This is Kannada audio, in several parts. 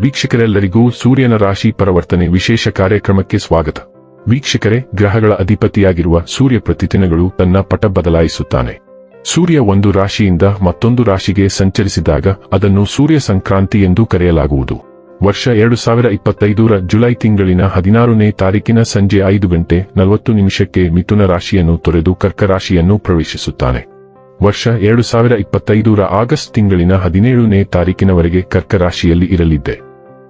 ವೀಕ್ಷಕರೆಲ್ಲರಿಗೂ ಸೂರ್ಯನ ರಾಶಿ ಪರಿವರ್ತನೆ ವಿಶೇಷ ಕಾರ್ಯಕ್ರಮಕ್ಕೆ ಸ್ವಾಗತ. ವೀಕ್ಷಕರೇ, ಗ್ರಹಗಳ ಅಧಿಪತಿಯಾಗಿರುವ ಸೂರ್ಯ ಪ್ರತಿದಿನಗಳು ತನ್ನ ಪಟ ಬದಲಾಯಿಸುತ್ತಾನೆ. ಸೂರ್ಯ ಒಂದು ರಾಶಿಯಿಂದ ಮತ್ತೊಂದು ರಾಶಿಗೆ ಸಂಚರಿಸಿದಾಗ ಅದನ್ನು ಸೂರ್ಯ ಸಂಕ್ರಾಂತಿ ಎಂದು ಕರೆಯಲಾಗುವುದು. ವರ್ಷ ಎರಡು ಸಾವಿರ ಇಪ್ಪತ್ತೈದರ ಜುಲೈ ತಿಂಗಳಿನ ಹದಿನಾರನೇ ತಾರೀಕಿನ ಸಂಜೆ ಐದು ಗಂಟೆ ನಲವತ್ತು ನಿಮಿಷಕ್ಕೆ ಮಿಥುನ ರಾಶಿಯನ್ನು ತೊರೆದು ಕರ್ಕ ರಾಶಿಯನ್ನು ಪ್ರವೇಶಿಸುತ್ತಾನೆ. ವರ್ಷ ಎರಡು ಸಾವಿರ ಇಪ್ಪತ್ತೈದರ ಆಗಸ್ಟ್ ತಿಂಗಳಿನ ಹದಿನೇಳನೇ ತಾರೀಕಿನವರೆಗೆ ಕರ್ಕ ರಾಶಿಯಲ್ಲಿ ಇರಲಿದ್ದೆ.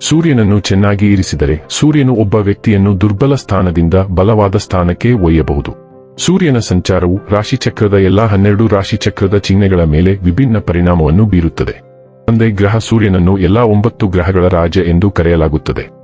ಸೂರ್ಯನನ್ನು ಚೆನ್ನಾಗಿ ಇರಿಸಿದರೆ ಸೂರ್ಯನು ಒಬ್ಬ ವ್ಯಕ್ತಿಯನ್ನು ದುರ್ಬಲ ಸ್ಥಾನದಿಂದ ಬಲವಾದ ಸ್ಥಾನಕ್ಕೆ ಒಯ್ಯಬಹುದು. ಸೂರ್ಯನ ಸಂಚಾರವು ರಾಶಿಚಕ್ರದ ಎಲ್ಲಾ ಹನ್ನೆರಡು ರಾಶಿಚಕ್ರದ ಚಿಹ್ನೆಗಳ ಮೇಲೆ ವಿಭಿನ್ನ ಪರಿಣಾಮವನ್ನು ಬೀರುತ್ತದೆ. ತಂದೆ ಗ್ರಹ ಸೂರ್ಯನನ್ನು ಎಲ್ಲಾ ಒಂಬತ್ತು ಗ್ರಹಗಳ ರಾಜ ಎಂದು ಕರೆಯಲಾಗುತ್ತದೆ.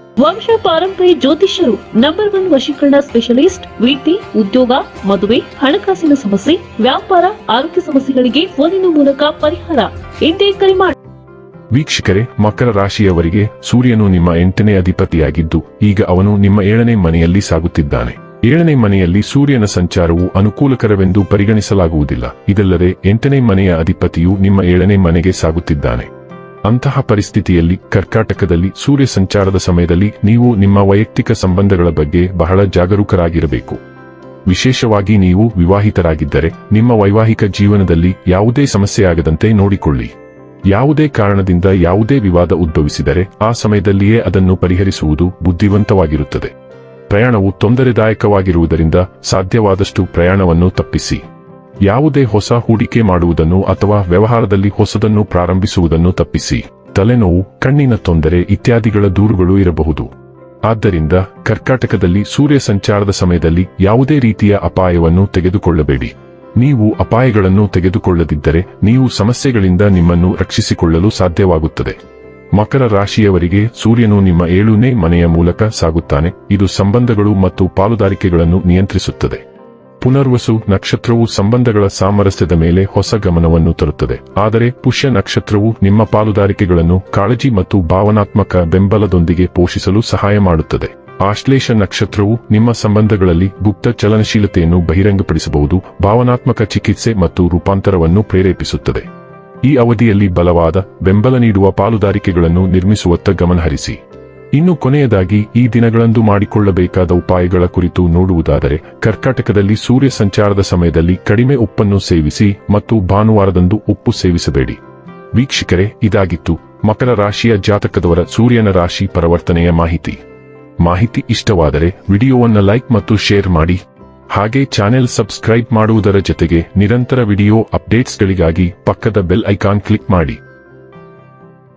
ವಂಶ ಪಾರಂಪರ್ಯ ಜ್ಯೋತಿಷ್ಯರು ನಂಬರ್ ಒನ್ ವಶೀಕರಣ ಸ್ಪೆಷಲಿಸ್ಟ್ ವೀಟಿ ಉದ್ಯೋಗ, ಮದುವೆ, ಹಣಕಾಸಿನ ಸಮಸ್ಯೆ, ವ್ಯಾಪಾರ, ಆರೋಗ್ಯ ಸಮಸ್ಯೆಗಳಿಗೆ ಫೋನಿನ ಮೂಲಕ ಪರಿಹಾರ. ಇಂದೇ ಕರೆ ಮಾಡಿ ವೀಕ್ಷಕರೇ, ಮಕರ ರಾಶಿಯವರಿಗೆ ಸೂರ್ಯನು ನಿಮ್ಮ ಎಂಟನೇ ಅಧಿಪತಿಯಾಗಿದ್ದು, ಈಗ ಅವನು ನಿಮ್ಮ ಏಳನೇ ಮನೆಯಲ್ಲಿ ಸಾಗುತ್ತಿದ್ದಾನೆ. ಏಳನೇ ಮನೆಯಲ್ಲಿ ಸೂರ್ಯನ ಸಂಚಾರವು ಅನುಕೂಲಕರವೆಂದು ಪರಿಗಣಿಸಲಾಗುವುದಿಲ್ಲ. ಇದಲ್ಲದೆ ಎಂಟನೇ ಮನೆಯ ಅಧಿಪತಿಯು ನಿಮ್ಮ ಏಳನೇ ಮನೆಗೆ ಸಾಗುತ್ತಿದ್ದಾನೆ. ಅಂತಹ ಪರಿಸ್ಥಿತಿಯಲ್ಲಿ ಕರ್ಕಾಟಕದಲ್ಲಿ ಸೂರ್ಯ ಸಂಚಾರದ ಸಮಯದಲ್ಲಿ ನೀವು ನಿಮ್ಮ ವೈಯಕ್ತಿಕ ಸಂಬಂಧಗಳ ಬಗ್ಗೆ ಬಹಳ ಜಾಗರೂಕರಾಗಿರಬೇಕು. ವಿಶೇಷವಾಗಿ ನೀವು ವಿವಾಹಿತರಾಗಿದ್ದರೆ, ನಿಮ್ಮ ವೈವಾಹಿಕ ಜೀವನದಲ್ಲಿ ಯಾವುದೇ ಸಮಸ್ಯೆಯಾಗದಂತೆ ನೋಡಿಕೊಳ್ಳಿ. ಯಾವುದೇ ಕಾರಣದಿಂದ ಯಾವುದೇ ವಿವಾದ ಉದ್ಭವಿಸಿದರೆ, ಆ ಸಮಯದಲ್ಲಿಯೇ ಅದನ್ನು ಪರಿಹರಿಸುವುದು ಬುದ್ಧಿವಂತವಾಗಿರುತ್ತದೆ. ಪ್ರಯಾಣವು ತೊಂದರೆದಾಯಕವಾಗಿರುವುದರಿಂದ ಸಾಧ್ಯವಾದಷ್ಟು ಪ್ರಯಾಣವನ್ನು ತಪ್ಪಿಸಿ. ಯಾವುದೇ ಹೊಸ ಹೂಡಿಕೆ ಮಾಡುವುದನ್ನು ಅಥವಾ ವ್ಯವಹಾರದಲ್ಲಿ ಹೊಸದನ್ನು ಪ್ರಾರಂಭಿಸುವುದನ್ನು ತಪ್ಪಿಸಿ. ತಲೆನೋವು, ಕಣ್ಣಿನ ತೊಂದರೆ ಇತ್ಯಾದಿಗಳ ದೂರುಗಳು ಇರಬಹುದು. ಆದ್ದರಿಂದ ಕರ್ಕಾಟಕದಲ್ಲಿ ಸೂರ್ಯ ಸಂಚಾರದ ಸಮಯದಲ್ಲಿ ಯಾವುದೇ ರೀತಿಯ ಅಪಾಯವನ್ನು ತೆಗೆದುಕೊಳ್ಳಬೇಡಿ. ನೀವು ಅಪಾಯಗಳನ್ನು ತೆಗೆದುಕೊಳ್ಳದಿದ್ದರೆ ನೀವು ಸಮಸ್ಯೆಗಳಿಂದ ನಿಮ್ಮನ್ನು ರಕ್ಷಿಸಿಕೊಳ್ಳಲು ಸಾಧ್ಯವಾಗುತ್ತದೆ. ಮಕರ ರಾಶಿಯವರಿಗೆ ಸೂರ್ಯನು ನಿಮ್ಮ ಏಳನೇ ಮನೆಯ ಮೂಲಕ ಸಾಗುತ್ತಾನೆ. ಇದು ಸಂಬಂಧಗಳು ಮತ್ತು ಪಾಲುದಾರಿಕೆಗಳನ್ನು ನಿಯಂತ್ರಿಸುತ್ತದೆ. ಪುನರ್ವಸು ನಕ್ಷತ್ರವು ಸಂಬಂಧಗಳ ಸಾಮರಸ್ಯದ ಮೇಲೆ ಹೊಸ ಗಮನವನ್ನು ತರುತ್ತದೆ. ಆದರೆ ಪುಷ್ಯ ನಕ್ಷತ್ರವು ನಿಮ್ಮ ಪಾಲುದಾರಿಕೆಗಳನ್ನು ಕಾಳಜಿ ಮತ್ತು ಭಾವನಾತ್ಮಕ ಬೆಂಬಲದೊಂದಿಗೆ ಪೋಷಿಸಲು ಸಹಾಯ ಮಾಡುತ್ತದೆ. ಆಶ್ಲೇಷ ನಕ್ಷತ್ರವು ನಿಮ್ಮ ಸಂಬಂಧಗಳಲ್ಲಿ ಗುಪ್ತ ಚಲನಶೀಲತೆಯನ್ನು ಬಹಿರಂಗಪಡಿಸಬಹುದು, ಭಾವನಾತ್ಮಕ ಚಿಕಿತ್ಸೆ ಮತ್ತು ರೂಪಾಂತರವನ್ನು ಪ್ರೇರೇಪಿಸುತ್ತದೆ. ಈ ಅವಧಿಯಲ್ಲಿ ಬಲವಾದ ಬೆಂಬಲ ನೀಡುವ ಪಾಲುದಾರಿಕೆಗಳನ್ನು ನಿರ್ಮಿಸುವತ್ತ ಗಮನಹರಿಸಿ. ಇನ್ನು ಕೊನೆಯದಾಗಿ ಈ ದಿನಗಳಂದು ಮಾಡಿಕೊಳ್ಳಬೇಕಾದ ಉಪಾಯಗಳ ಕುರಿತು ನೋಡುವುದಾದರೆ, ಕರ್ಕಾಟಕದಲ್ಲಿ ಸೂರ್ಯ ಸಂಚಾರದ ಸಮಯದಲ್ಲಿ ಕಡಿಮೆ ಉಪ್ಪನ್ನು ಸೇವಿಸಿ ಮತ್ತು ಭಾನುವಾರದಂದು ಉಪ್ಪು ಸೇವಿಸಬೇಡಿ. ವೀಕ್ಷಕರೇ, ಇದಾಗಿತ್ತು ಮಕರ ರಾಶಿಯ ಜಾತಕದವರ ಸೂರ್ಯನ ರಾಶಿ ಪರಿವರ್ತನೆಯ ಮಾಹಿತಿ. ಮಾಹಿತಿ ಇಷ್ಟವಾದರೆ ವಿಡಿಯೋವನ್ನ ಲೈಕ್ ಮತ್ತು ಶೇರ್ ಮಾಡಿ. ಹಾಗೆ ಚಾನೆಲ್ ಸಬ್ಸ್ಕ್ರೈಬ್ ಮಾಡುವುದರ ಜೊತೆಗೆ ನಿರಂತರ ವಿಡಿಯೋ ಅಪ್ಡೇಟ್ಸ್ಗಳಿಗಾಗಿ ಪಕ್ಕದ ಬೆಲ್ ಐಕಾನ್ ಕ್ಲಿಕ್ ಮಾಡಿ.